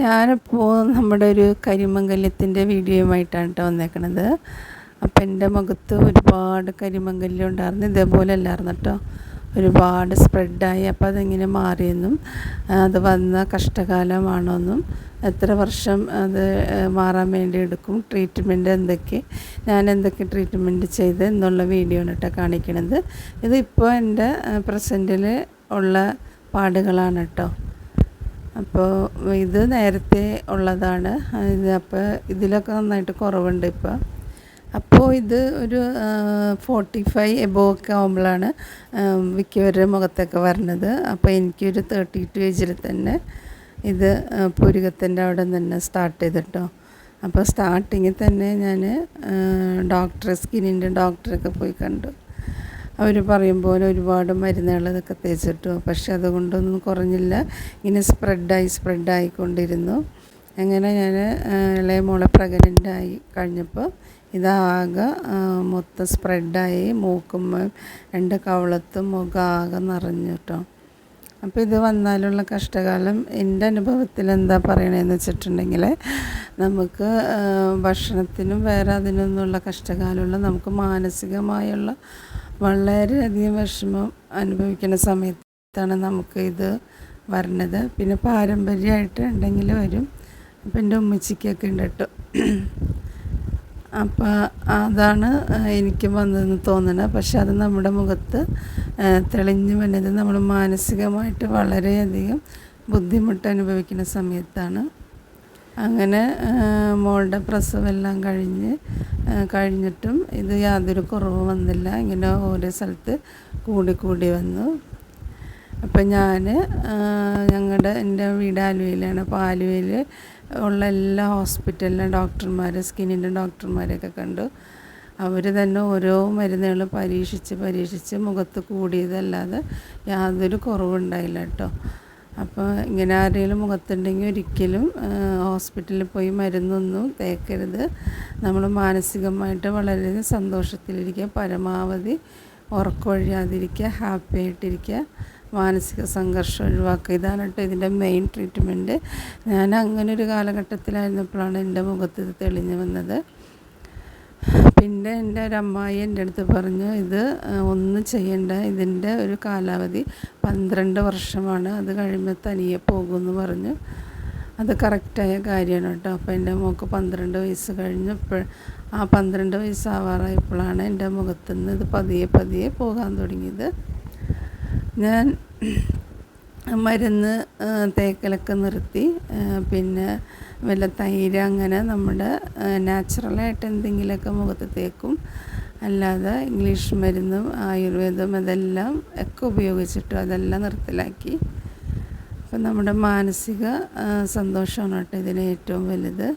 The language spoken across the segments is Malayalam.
ഞാനിപ്പോൾ നമ്മുടെ ഒരു കരിമംഗല്യത്തിന്റെ വീഡിയോയുമായിട്ടാണ് കേട്ടോ വന്നേക്കണത്. അപ്പം എന്റെ മുഖത്ത് ഒരുപാട് കരിമംഗല്യം ഉണ്ടായിരുന്നു. ഇതേപോലെ അല്ലായിരുന്നു കേട്ടോ ഒരുപാട് സ്പ്രെഡായി. അപ്പോൾ അതെങ്ങനെ മാറിയെന്നും അത് വന്ന കഷ്ടകാലമാണോന്നും എത്ര വർഷം അത് മാറാൻ വേണ്ടി എടുക്കും ട്രീറ്റ്മെന്റ് എന്തൊക്കെ ഞാൻ എന്തൊക്കെ ട്രീറ്റ്മെന്റ് ചെയ്ത് എന്നുള്ള വീഡിയോ ആണ് കേട്ടോ കാണിക്കണത് ഇതിപ്പോൾ എന്റെ പ്രസന്റിൽ ഉള്ള പാടുകളാണ് കേട്ടോ അപ്പോൾ ഇത് നേരത്തെ ഉള്ളതാണ്. ഇത് അപ്പോൾ ഇതിലൊക്കെ നന്നായിട്ട് കുറവുണ്ട് ഇപ്പോൾ അപ്പോൾ ഇത് ഒരു ഫോർട്ടി ഫൈവ് എബോ ഒക്കെ ആകുമ്പോഴാണ് മിക്കവരുടെ മുഖത്തൊക്കെ വരണത്. അപ്പോൾ എനിക്കൊരു തേർട്ടി ടു ഏജിൽ തന്നെ ഇത് പുരുകത്തിന്റെ അവിടെ തന്നെ സ്റ്റാർട്ട് ചെയ്തിട്ടോ. അപ്പോൾ സ്റ്റാർട്ടിങ്ങിൽ തന്നെ ഞാൻ ഡോക്ടറെ സ്കിന്നിന്റെ ഡോക്ടറൊക്കെ പോയി കണ്ടു. അവർ പറയും പോലെ ഒരുപാട് മരുന്നുകൾ ഇതൊക്കെ തേച്ചിട്ടു. പക്ഷെ അതുകൊണ്ടൊന്നും കുറഞ്ഞില്ല. ഇങ്ങനെ സ്പ്രെഡായി സ്പ്രെഡായിക്കൊണ്ടിരുന്നു. അങ്ങനെ ഞാൻ ഇളയ മോളെ പ്രഗ്നന്റായി കഴിഞ്ഞപ്പോൾ ഇതാകെ മൊത്തം സ്പ്രെഡായി. മൂക്കും രണ്ട് കവളത്തും മുഖം ആകെ നിറഞ്ഞു കേട്ടോ അപ്പോൾ ഇത് വന്നാലുള്ള കഷ്ടകാലം എന്റെ അനുഭവത്തിൽ എന്താ പറയണതെന്ന് വെച്ചിട്ടുണ്ടെങ്കിൽ നമുക്ക് ഭക്ഷണത്തിനും വേറെ അതിനൊന്നുമുള്ള കഷ്ടകാലമുള്ള നമുക്ക് മാനസികമായുള്ള വളരെയധികം വിഷമം അനുഭവിക്കുന്ന സമയത്താണ് നമുക്ക് ഇത് വരണത്. പിന്നെ പാരമ്പര്യമായിട്ട് ഉണ്ടെങ്കിൽ വരും. അപ്പം എന്റെ ഉമ്മച്ചിക്കൊക്കെ ഉണ്ട് കേട്ടോ. അപ്പോൾ അതാണ് എനിക്ക് വന്നതെന്ന് തോന്നുന്നത് പക്ഷെ അത് നമ്മുടെ മുഖത്ത് തെളിഞ്ഞു വന്നത് നമ്മൾ മാനസികമായിട്ട് വളരെയധികം ബുദ്ധിമുട്ട് അനുഭവിക്കുന്ന സമയത്താണ്. അങ്ങനെ മോളുടെ പ്രസവമെല്ലാം കഴിഞ്ഞ് കഴിഞ്ഞിട്ടും ഇത് യാതൊരു കുറവും വന്നില്ല. ഇങ്ങനെ ഓരോ സ്ഥലത്ത് കൂടി കൂടി വന്നു. അപ്പം ഞാൻ ഞങ്ങളുടെ എന്റെ വീട് ആലുവയിലാണ്. അപ്പോൾ ആലുവയിൽ ഉള്ള എല്ലാ ഹോസ്പിറ്റലിലെ ഡോക്ടർമാർ സ്കിന്നിന്റെ ഡോക്ടർമാരെയൊക്കെ കണ്ടു. അവർ തന്നെ ഓരോ മരുന്നുകൾ പരീക്ഷിച്ച് പരീക്ഷിച്ച് മുഖത്ത് കൂടിയതല്ലാതെ യാതൊരു കുറവുണ്ടായില്ല കേട്ടോ. അപ്പോൾ ഇങ്ങനെ ആരെങ്കിലും മുഖത്തുണ്ടെങ്കിൽ ഒരിക്കലും ഹോസ്പിറ്റലിൽ പോയി മരുന്നൊന്നും തേക്കരുത്. നമ്മൾ മാനസികമായിട്ട് വളരെ സന്തോഷത്തിലിരിക്കുക പരമാവധി ഉറക്കമൊഴിയാതിരിക്കുക ഹാപ്പി ആയിട്ടിരിക്കുക മാനസിക സംഘർഷം ഒഴിവാക്കുക. ഇതാണ് കേട്ടോ ഇതിന്റെ മെയിൻ ട്രീറ്റ്മെന്റ്. ഞാൻ അങ്ങനെ ഒരു കാലഘട്ടത്തിലായിരുന്നപ്പോഴാണ് എന്റെ മുഖത്ത് ഇത് തെളിഞ്ഞു വന്നത്. പിന്നെ എന്റെ ഒരു അമ്മായി എന്റെ അടുത്ത് പറഞ്ഞു ഇത് ഒന്ന് ചെയ്യണ്ട. ഇതിന്റെ ഒരു കാലാവധി പന്ത്രണ്ട് വർഷമാണ്. അത് കഴിയുമ്പോൾ തനിയെ പോകുമെന്ന് പറഞ്ഞു. അത് കറക്റ്റായ കാര്യമാണ് കേട്ടോ. അപ്പോൾ എന്റെ മോൾക്ക് പന്ത്രണ്ട് വയസ്സ് കഴിഞ്ഞപ്പോൾ ആ പന്ത്രണ്ട് വയസ്സാവാറായപ്പോഴാണ് എന്റെ മുഖത്തുനിന്ന് ഇത് പതിയെ പതിയെ പോകാൻ തുടങ്ങിയത്. ഞാൻ മരുന്ന് തേക്കലൊക്കെ നിർത്തി. പിന്നെ വല്ല തൈര് അങ്ങനെ നമ്മുടെ നാച്ചുറലായിട്ട് എന്തെങ്കിലുമൊക്കെ മുഖത്ത് തേക്കും. അല്ലാതെ ഇംഗ്ലീഷ് മരുന്നും ആയുർവേദം അതെല്ലാം ഒക്കെ ഉപയോഗിച്ചിട്ട് അതെല്ലാം നിർത്തലാക്കി. അപ്പം നമ്മുടെ മാനസിക സന്തോഷമാണ് കേട്ടോ ഇതിന് ഏറ്റവും വലുത്.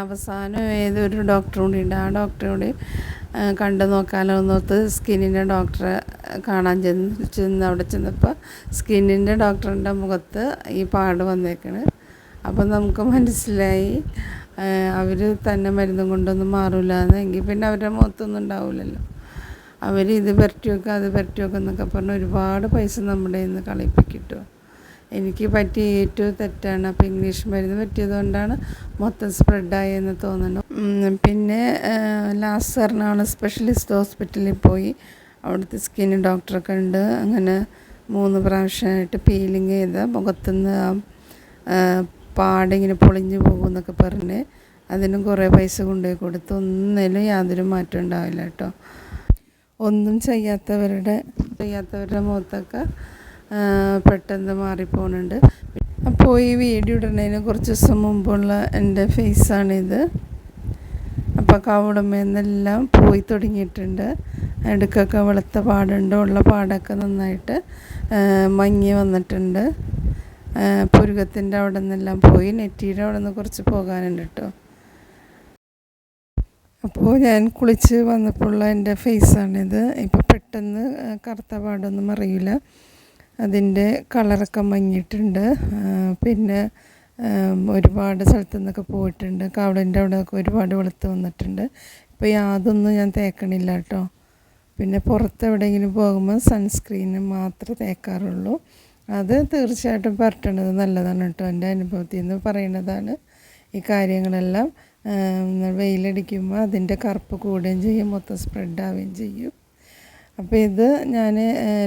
അവസാനം ഏതൊരു ഡോക്ടറും കൂടി ഉണ്ട്. ആ ഡോക്ടറോട് കണ്ടു നോക്കാനോ എന്നോർത്ത് സ്കിന്നിന്റെ ഡോക്ടറെ കാണാൻ ചെന്ന് ചെന്ന് അവിടെ ചെന്നപ്പോൾ സ്കിന്നിന്റെ ഡോക്ടറിന്റെ മുഖത്ത് ഈ പാട് വന്നേക്കണ്. അപ്പം നമുക്ക് മനസ്സിലായി. അവർ തന്നെ മരുന്നും കൊണ്ടൊന്നും മാറില്ല എങ്കിൽ പിന്നെ അവരുടെ മുഖത്തൊന്നും ഉണ്ടാവില്ലല്ലോ അവർ ഇത് പുരട്ടി വെക്കുക അത് പുരട്ടി വെക്കുക എന്നൊക്കെ പറഞ്ഞ് ഒരുപാട് പൈസ നമ്മുടെ നിന്ന് കളിപ്പിക്കിട്ടു എനിക്ക് പറ്റിയ ഏറ്റവും തെറ്റാണ്. അപ്പോൾ ഇംഗ്ലീഷ് മരുന്ന് പറ്റിയത് കൊണ്ടാണ് മൊത്തം സ്പ്രെഡായെന്ന് തോന്നുന്നു. പിന്നെ ലാസ്റ്റ് എറണാകുളം സ്പെഷ്യലിസ്റ്റ് ഹോസ്പിറ്റലിൽ പോയി. അവിടുത്തെ സ്കിൻ ഡോക്ടറൊക്കെ ഉണ്ട്. അങ്ങനെ മൂന്ന് പ്രാവശ്യമായിട്ട് പീലിങ് ചെയ്ത മുഖത്തുനിന്ന് പാടിങ്ങനെ പൊളിഞ്ഞു പോകുമെന്നൊക്കെ പറഞ്ഞ് അതിനും കുറേ പൈസ കൊണ്ടുപോയി കൊടുത്ത് ഒന്നിലും യാതൊരു മാറ്റം ഉണ്ടാവില്ല കേട്ടോ. ഒന്നും ചെയ്യാത്തവരുടെ ചെയ്യാത്തവരുടെ മുഖത്തൊക്കെ പെട്ടെന്ന് മാറിപ്പോണുണ്ട്. അപ്പോൾ ഈ വീഡിയോ ഇടുന്നതിന് കുറച്ച് ദിവസം മുമ്പുള്ള എന്റെ ഫേസാണിത്. അപ്പോൾ കവളമേന്നെല്ലാം പോയി തുടങ്ങിയിട്ടുണ്ട്. അടുക്കൊക്കെ വെളുത്ത പാടുണ്ട് ഉള്ള പാടൊക്കെ നന്നായിട്ട് മങ്ങി വന്നിട്ടുണ്ട്. പുരുകത്തിന്റെ അവിടെ നിന്നെല്ലാം പോയി നെറ്റിയുടെ അവിടെ നിന്ന് കുറച്ച് പോകാനുണ്ട് കേട്ടോ അപ്പോൾ ഞാൻ കുളിച്ച് വന്നപ്പോഴുള്ള എന്റെ ഫേസാണിത്. ഇപ്പോൾ പെട്ടെന്ന് കറുത്ത പാടൊന്നും അറിയില്ല. അതിന്റെ കളറൊക്കെ മങ്ങിയിട്ടുണ്ട് പിന്നെ ഒരുപാട് സ്ഥലത്തു നിന്നൊക്കെ പോയിട്ടുണ്ട്. കവളിന്റെ അവിടെയൊക്കെ ഒരുപാട് വെളുത്ത് വന്നിട്ടുണ്ട്. ഇപ്പോൾ യാതൊന്നും ഞാൻ തേക്കണില്ല കേട്ടോ പിന്നെ പുറത്ത് എവിടെയെങ്കിലും പോകുമ്പോൾ സൺസ്ക്രീന് മാത്രമേ തേക്കാറുള്ളൂ. അത് തീർച്ചയായിട്ടും പരട്ടണത് നല്ലതാണ് കേട്ടോ. എന്റെ അനുഭവത്തിൽ നിന്ന് പറയുന്നതാണ്. ഈ കാര്യങ്ങളെല്ലാം വെയിലടിക്കുമ്പോൾ അതിന്റെ കറുപ്പ് കൂടുകയും ചെയ്യും മൊത്തം സ്പ്രെഡ് ആവുകയും ചെയ്യും. അപ്പോൾ ഇത് ഞാൻ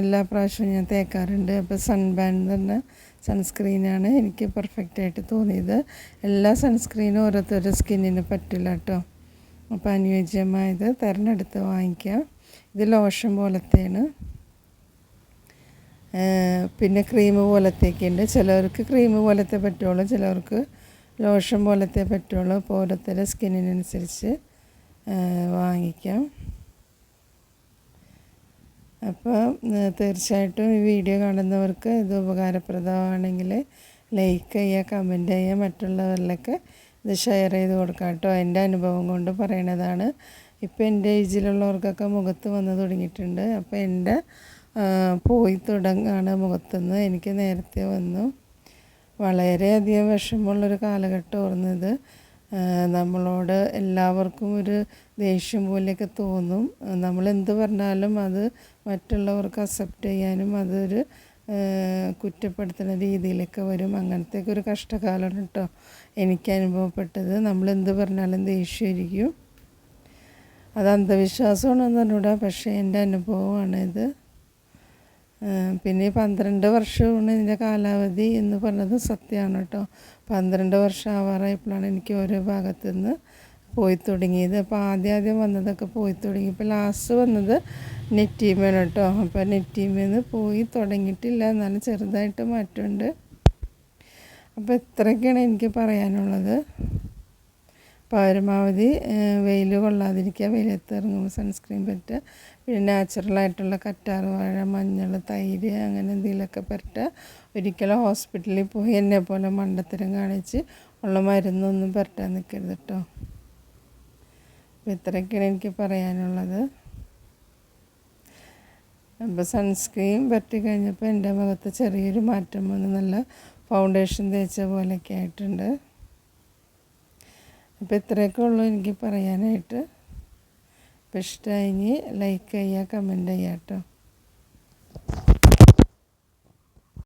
എല്ലാ പ്രാവശ്യവും ഞാൻ തേക്കാറുണ്ട്. അപ്പോൾ സൺബാൻ എന്ന് പറഞ്ഞ സൺസ്ക്രീനാണ് എനിക്ക് പെർഫെക്റ്റായിട്ട് തോന്നിയത്. എല്ലാ സൺസ്ക്രീനും ഓരോരുത്തരുടെ സ്കിന്നിന് പറ്റില്ല കേട്ടോ. അപ്പോൾ അനുയോജ്യമായത് തിരഞ്ഞെടുത്ത് വാങ്ങിക്കാം. ഇത് ലോഷൻ പോലത്തെയാണ്. പിന്നെ ക്രീം പോലത്തെയൊക്കെ ഉണ്ട്. ചിലവർക്ക് ക്രീം പോലത്തെ പറ്റുള്ളൂ ചിലവർക്ക് ലോഷൻ പോലത്തെ പറ്റുള്ളൂ. അപ്പോൾ ഓരോരുത്തരുടെ സ്കിന്നിനനുസരിച്ച് വാങ്ങിക്കാം. അപ്പോൾ തീർച്ചയായിട്ടും ഈ വീഡിയോ കാണുന്നവർക്ക് ഇത് ഉപകാരപ്രദമാണെങ്കിൽ ലൈക്ക് ചെയ്യുക കമന്റ് ചെയ്യുക മറ്റുള്ളവരിലൊക്കെ ഇത് ഷെയർ ചെയ്ത് കൊടുക്കാം കേട്ടോ. എന്റെ അനുഭവം കൊണ്ട് പറയണതാണ്. ഇപ്പോൾ എന്റെ ഏജിലുള്ളവർക്കൊക്കെ മുഖത്ത് വന്ന് തുടങ്ങിയിട്ടുണ്ട്. അപ്പോൾ എന്റെ പോയി തുടങ്ങാണ് മുഖത്തുനിന്ന്. എനിക്ക് നേരത്തെ വന്നു. വളരെയധികം വിഷമമുള്ളൊരു കാലഘട്ടമായിരുന്നു ഇത് നമ്മളോട് എല്ലാവർക്കും ഒരു ദേഷ്യം പോലെയൊക്കെ തോന്നും. നമ്മൾ എന്ത് പറഞ്ഞാലും അത് മറ്റുള്ളവർക്ക് അക്സെപ്റ്റ് ചെയ്യാനും അതൊരു കുറ്റപ്പെടുത്തുന്ന രീതിയിലൊക്കെ വരും. അങ്ങനത്തെയൊക്കെ ഒരു കഷ്ടകാലമാണ് കേട്ടോ എനിക്ക് അനുഭവപ്പെട്ടത്. നമ്മൾ എന്ത് പറഞ്ഞാലും ദേഷ്യമായിരിക്കും. അത് അന്ധവിശ്വാസമാണെന്ന് പറഞ്ഞൂടാ പക്ഷേ എന്റെ അനുഭവമാണ് ഇത് പിന്നെ പന്ത്രണ്ട് വർഷമാണ് ഇതിന്റെ കാലാവധി എന്ന് പറഞ്ഞത് സത്യമാണ് കേട്ടോ. പന്ത്രണ്ട് വർഷം ആവാറായപ്പോഴാണ് എനിക്ക് ഓരോ ഭാഗത്തു നിന്ന് പോയി തുടങ്ങിയത്. അപ്പോൾ ആദ്യം ആദ്യം വന്നതൊക്കെ പോയി തുടങ്ങി. ഇപ്പോൾ ലാസ്റ്റ് വന്നത് നെറ്റീമയാണ് കേട്ടോ. അപ്പോൾ നെറ്റീമേന്ന് പോയി തുടങ്ങിയിട്ടില്ല. എന്നാലും ചെറുതായിട്ട് മാറ്റമുണ്ട്. അപ്പോൾ ഇത്രയൊക്കെയാണ് എനിക്ക് പറയാനുള്ളത്. പരമാവധി വെയിൽ കൊള്ളാതിരിക്കുക. വെയിലത്ത് ഇറങ്ങുമ്പോൾ സൺസ്ക്രീൻ പറ്റുക. പിന്നെ നാച്ചുറലായിട്ടുള്ള കറ്റാർ വാഴ മഞ്ഞൾ തൈര് അങ്ങനെ എന്തെങ്കിലുമൊക്കെ പറ്റുക. ഒരിക്കലും ഹോസ്പിറ്റലിൽ പോയി എന്നെ പോലെ മണ്ടത്തരം കാണിച്ച് ഉള്ള മരുന്നൊന്നും പരട്ടാൻ നിൽക്കരുത് കേട്ടോ. അപ്പോൾ ഇത്രയൊക്കെയാണ് എനിക്ക് പറയാനുള്ളത്. അപ്പോൾ സൺസ്ക്രീൻ പറ്റി കഴിഞ്ഞപ്പോൾ എന്റെ മുഖത്ത് ചെറിയൊരു മാറ്റം വന്ന് നല്ല ഫൗണ്ടേഷൻ തേച്ച പോലെയൊക്കെ ആയിട്ടുണ്ട്. അപ്പോൾ ഇത്രയൊക്കെ ഉള്ളൂ എനിക്ക് പറയാനായിട്ട്. അപ്പോൾ ഇഷ്ടമായി ലൈക്ക് ചെയ്യുക കമന്റ് ചെയ്യാം കേട്ടോ.